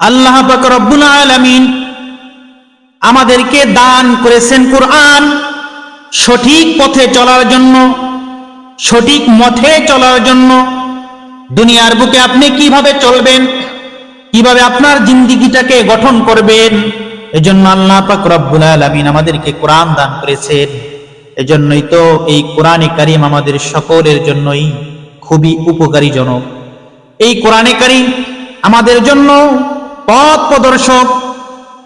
আল্লাহ রব্বুল আলামিন আমাদেরকে দান করেছেন কোরআন সঠিক পথে চলার জন্য, সঠিক মথে চলার জন্য। দুনিয়ার বুকে আপনি কীভাবে চলবেন, কীভাবে আপনার জিন্দিগিটাকে গঠন করবেন, এজন্য আল্লাহ পাক রব্বুল আলামিন আমাদেরকে কোরআন দান করেছেন। এজন্যই তো এই কোরআনে কারিম আমাদের সকলের জন্যই খুবই উপকারী জনক এই কোরআনে কারিম আমাদের জন্য পথ প্রদর্শক।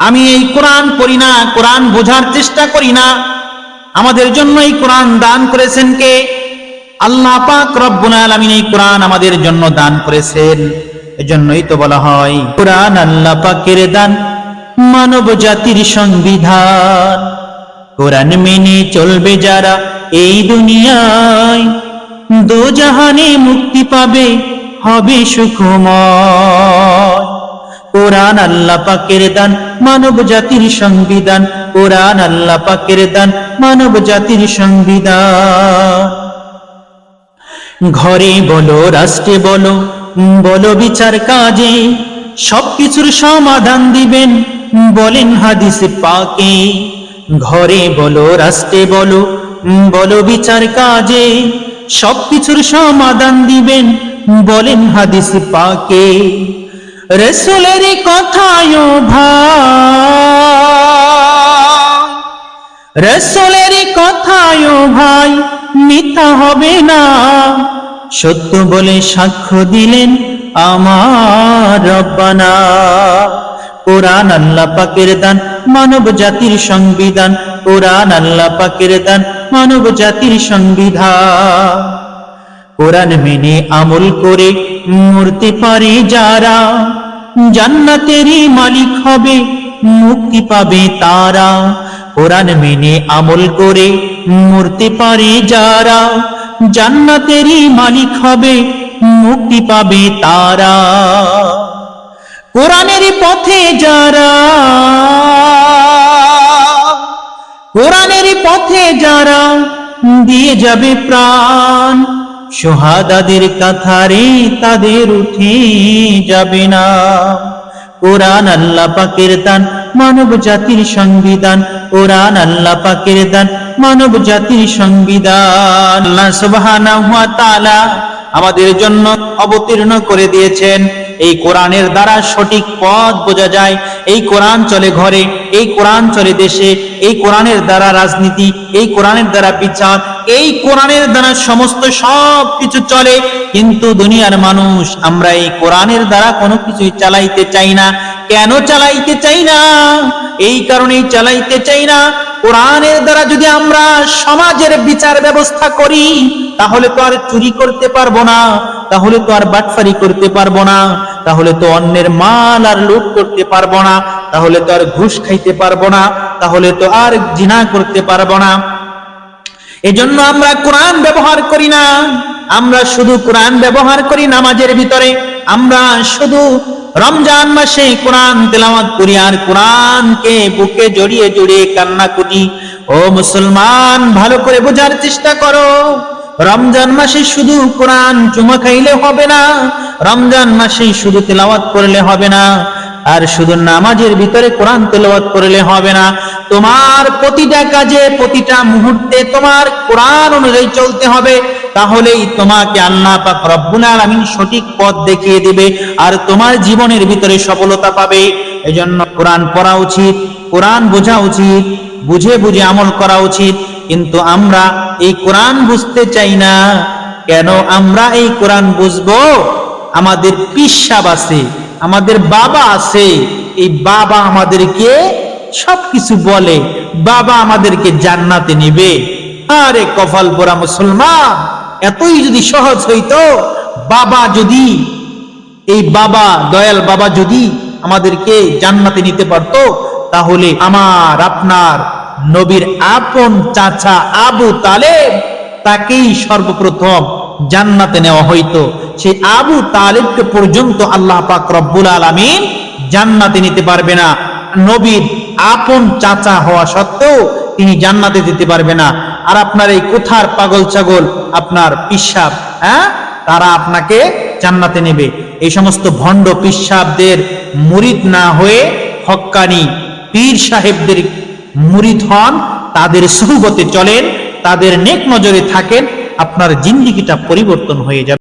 আমি এই কোরআন পড়ি না, কোরআন বোঝার চেষ্টা করি না। আমাদের জন্য এই কোরআন দান করেছেন কে? আল্লাহ পাক রব্বুল আলামিন এই কোরআন আমাদের জন্য দান করেছেন। এজন্যই তো বলা হয়, কোরআন আল্লাহ পাকের দান, মানব জাতির সংবিধান। কোরআন মেনে চলবে যারা এই দুনিয়ায় দো জাহানে মুক্তি পাবে, হবে সুখময়। কোরআন আল্লাহ পাকের দান, মানব জাতির সংবিধান। কোরআন আল্লাহ পাকের দান, মানব জাতির সংবিধান। ঘরে বলো, রাষ্ট্রে বলো বলো বিচার কাজে, সবকিছুর সমাধান দিবেন, বলেন হাদিসে পাকে। ঘরে বলো, রাষ্ট্রে বলো বলো বিচার কাজে, সবকিছুর সমাধান দিবেন, বলেন হাদিসে পাকে। রসুলের কথায় ভাই। কথায় ভাই, মিথ্যা হবে না। সত্য বলে সাক্ষ্য দিলেন আমার রব্বানা। কোরআন আল্লাহ পাকের দান, মানব জাতির সংবিধান। কোরআন আল্লাহ পাকের দান, মানব জাতির সংবিধান। কোরআন মেনে আমল করে মরতে পারে যারা, জান্নাতেরই মালিক হবে, মুক্তি পাবে তারা। কোরআন মেনে আমল করে মরতে পারে যারা, জান্নাতেরই মালিক হবে, মুক্তি পাবে তারা। কোরআনের পথে যারা, কোরআনের পথে যারা, দিয়ে যাবে প্রাণ। সোহাদাদের কাথারে তাদের উঠে যাবে না। কোরআন আল্লাহ পাকের দান, মানব জাতির সংবিধান। কোরআন আল্লাহ পাকের দান, মানব জাতির সংবিধান। আল্লাহ তাআলা আমাদের জন্য অবতীর্ণ করে দিয়েছেন। এই কোরআনের দ্বারা সঠিক পথ বোঝা যায়। এই কোরআন চলে ঘরে এই কোরআন চলে দেশে, এই কোরআনের দ্বারা রাজনীতি, এই কোরআনের দ্বারা বিচার, এই কোরআনের দ্বারা সমস্ত সব কিছু চলে। কিন্তু দুনিয়ার মানুষ, আমরা এই কোরআনের দ্বারা কোনো কিছুই চালাইতে চাই না। কেন চালাইতে চাই না? এই কারণেই চালাইতে চাই না। কোরআনের দ্বারা যদি আমরা সমাজের বিচার ব্যবস্থা করি, তাহলে তো আর চুরি করতে পারব না, তাহলে তো আর বাটফারি করতে পারব না। তাহলে তো অন্যের মাল আর লুট করতে পারব না, তাহলে তো আর ঘুষ খাইতে পারব না, তাহলে তো আর জিনা করতে পারব না। এজন্য আমরা কোরআন ব্যবহার করি না। আমরা শুধু কোরআন ব্যবহার করি নামাজের ভিতরে। আমরা শুধু রমজান মাসে কোরআন তেলাওয়াত করি আর কোরআনকে বুকে জড়িয়ে জড়িয়ে কান্না করি ও মুসলমান, ভালো করে বোঝার চেষ্টা করো। রমজান মাসে শুধু কোরআন চুমা খাইলে হবে না, রমজান মাসে শুধু তেলাওয়াত করলে হবে না, আর শুধু নামাজের ভিতরে কোরআন তেলাওয়াত করলে হবে না। তোমার প্রতিটা কাজে, প্রতিটা মুহূর্তে তোমার কোরআন অনুযায়ী চলতে হবে, তাহলেই তোমাকে আল্লাহ পাক রব্বুল আলামিন সঠিক পথ দেখিয়ে দিবে, আর তোমার জীবনের ভিতরে সফলতা পাবে। এজন্য কোরআন পড়া উচিত, কোরআন বোঝা উচিত, বুঝে বুঝে আমল করা উচিত। কিন্তু আমরা এই কোরআন বুঝতে চাই না। কেন আমরা এই কোরআন বুঝব? আমাদের পিসাব আছে, আমাদের বাবা আছে। এই বাবা আমাদেরকে সবকিছু বলে, বাবা আমাদেরকে জান্নাতে নেবে। আরে কপাল পোড়া মুসলমান, এতই যদি সহজ হইতো, বাবা যদি, এই বাবা, দয়াল বাবা যদি আমাদেরকে জান্নাতে নিতে পারতো, তাহলে আমার, আপনার নবীর আপন চাচা আবু তালেব তাকেই সর্বপ্রথম জান্নাতে নেওয়া হইতো। সেই আবু তালেবকে পর্যন্ত আল্লাহ পাক রব্বুল আলামিন জান্নাতে নিতে পারবে না। নবীর আপন চাচা হওয়া সত্ত্বেও তিনি জান্নাতে দিতে পারবে না। আর আপনার এই কোথার পাগল ছাগল? আপনার পিসাব হ্যাঁ? তারা আপনাকে জান্নাতে নেবে। এই সমস্ত ভণ্ড পিসাবদের মুরিদ না হয়ে হক্কানি পীর সাহেবদের মুরিদ হন তাদের সুহবতে চলেন তাদের নেক নজরে থাকেন আপনার জিন্দিগিটা পরিবর্তন হয়ে যাবে।